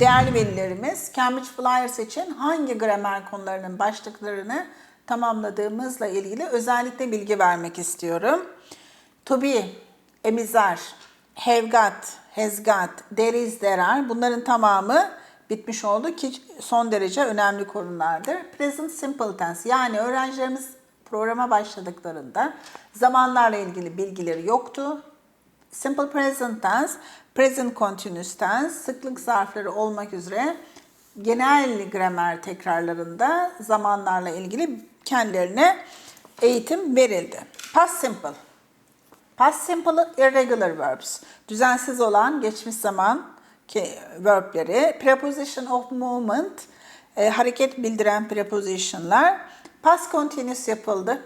Değerli velilerimiz, Cambridge Flyers için hangi gramer konularının başlıklarını tamamladığımızla ilgili özellikle bilgi vermek istiyorum. To be, emizar, have got, has got, there is, there are bunların tamamı bitmiş oldu ki son derece önemli konulardır. Present simple tense yani öğrencilerimiz programa başladıklarında zamanlarla ilgili bilgileri yoktu. Simple present tense, present continuous tense, sıklık zarfları olmak üzere genel gramer tekrarlarında zamanlarla ilgili kendilerine eğitim verildi. Past simple. Past simple irregular verbs. Düzensiz olan geçmiş zaman verbleri. Preposition of movement. e, hareket bildiren prepositionlar. Past continuous yapıldı.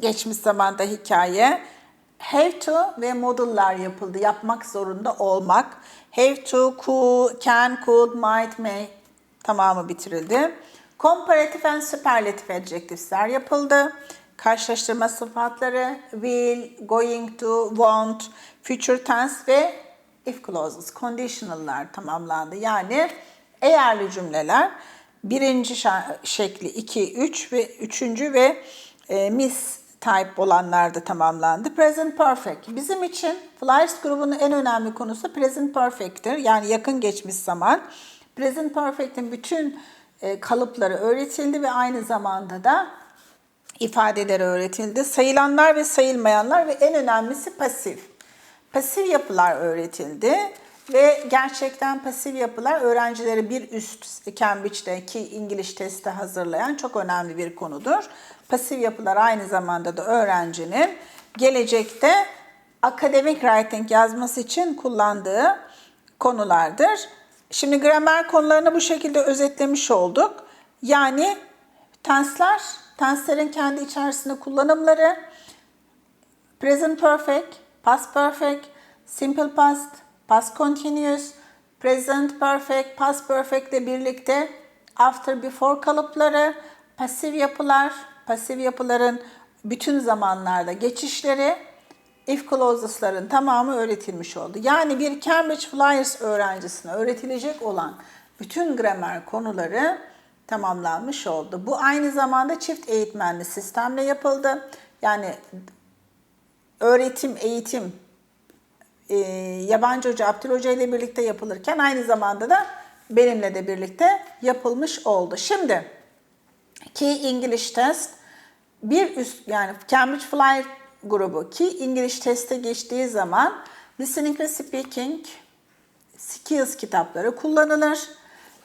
Geçmiş zamanda hikaye. Have to ve modal'lar yapıldı. Yapmak zorunda olmak. Have to, could, can, could, might, may tamamı bitirildi. Comparative and superlative adjectives'ler yapıldı. Karşılaştırma sıfatları will, going to, want, future tense ve if clauses, conditional'lar tamamlandı. Yani eğerli cümleler birinci şekli 2, 3 ve üçüncü ve e, miss type olanlar da tamamlandı. Present perfect. Bizim için Flyers grubunun en önemli konusu present perfect'tir. Yani yakın geçmiş zaman. Present perfect'in bütün e, kalıpları öğretildi ve aynı zamanda da ifadeleri öğretildi. Sayılanlar ve sayılmayanlar ve en önemlisi pasif. Pasif yapılar öğretildi ve gerçekten pasif yapılar öğrencileri bir üst Cambridge'deki İngiliz testi hazırlayan çok önemli bir konudur. Pasif yapılar aynı zamanda da öğrencinin gelecekte akademik writing yazması için kullandığı konulardır. Şimdi gramer konularını bu şekilde özetlemiş olduk. Yani tensler, tenslerin kendi içerisinde kullanımları, present perfect, past perfect, simple past, past continuous, present perfect, past perfect ile birlikte after before kalıpları, pasif yapılar, pasif yapıların bütün zamanlarda geçişleri, if clauses'ların tamamı öğretilmiş oldu. Yani bir Cambridge Flyers öğrencisine öğretilecek olan bütün gramer konuları tamamlanmış oldu. Bu aynı zamanda çift eğitmenli sistemle yapıldı. Yani öğretim, eğitim e, yabancı hoca Abdül Hoca ile birlikte yapılırken aynı zamanda da benimle de birlikte yapılmış oldu. Şimdi Key English Test bir üst yani Cambridge Flyer grubu Key English Test'e geçtiği zaman Listening ve Speaking Skills kitapları kullanılır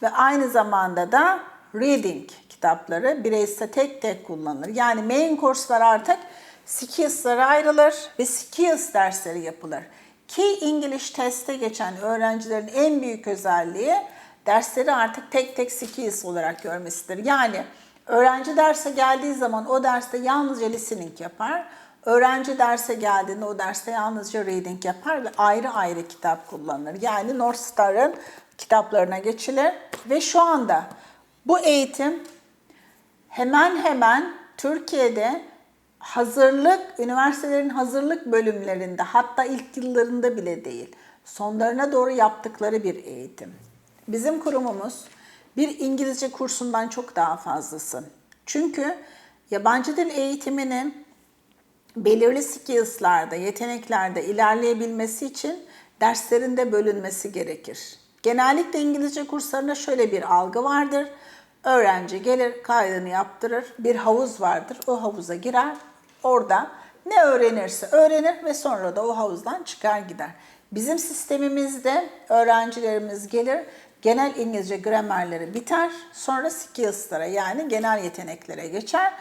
ve aynı zamanda da Reading kitapları bireysel tek tek kullanılır. Yani main kurslar artık Skills'lara ayrılır ve Skills dersleri yapılır. Key English teste geçen öğrencilerin en büyük özelliği dersleri artık tek tek Skills olarak görmesidir. Yani öğrenci derse geldiği zaman o derste yalnızca listening yapar. Öğrenci derse geldiğinde o derste yalnızca reading yapar ve ayrı ayrı kitap kullanır. Yani North Star'ın kitaplarına geçilir ve şu anda bu eğitim hemen hemen Türkiye'de hazırlık, üniversitelerin hazırlık bölümlerinde hatta ilk yıllarında bile değil, sonlarına doğru yaptıkları bir eğitim. Bizim kurumumuz bir İngilizce kursundan çok daha fazlası. Çünkü yabancı dil eğitiminin belirli skills'larda, yeteneklerde ilerleyebilmesi için derslerinde bölünmesi gerekir. Genellikle İngilizce kurslarında şöyle bir algı vardır. Öğrenci gelir, kaydını yaptırır, bir havuz vardır, o havuza girer, orada ne öğrenirse öğrenir ve sonra da o havuzdan çıkar gider. Bizim sistemimizde öğrencilerimiz gelir, genel İngilizce gramerleri biter, sonra skills'lara yani genel yeteneklere geçer.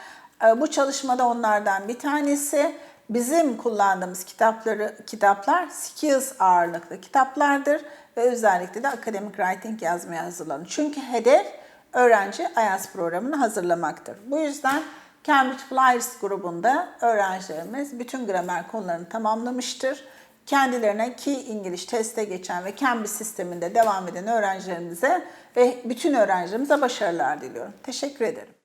Ee, Bu çalışmada onlardan bir tanesi bizim kullandığımız kitapları kitaplar skills ağırlıklı kitaplardır ve özellikle de akademik writing yazmaya hazırlanır. Çünkü hedef öğrenci IELTS programını hazırlamaktır. Bu yüzden Cambridge Flyers grubunda öğrencilerimiz bütün gramer konularını tamamlamıştır. Kendilerine Key English teste geçen ve Cambridge sisteminde devam eden öğrencilerimize ve bütün öğrencilerimize başarılar diliyorum. Teşekkür ederim.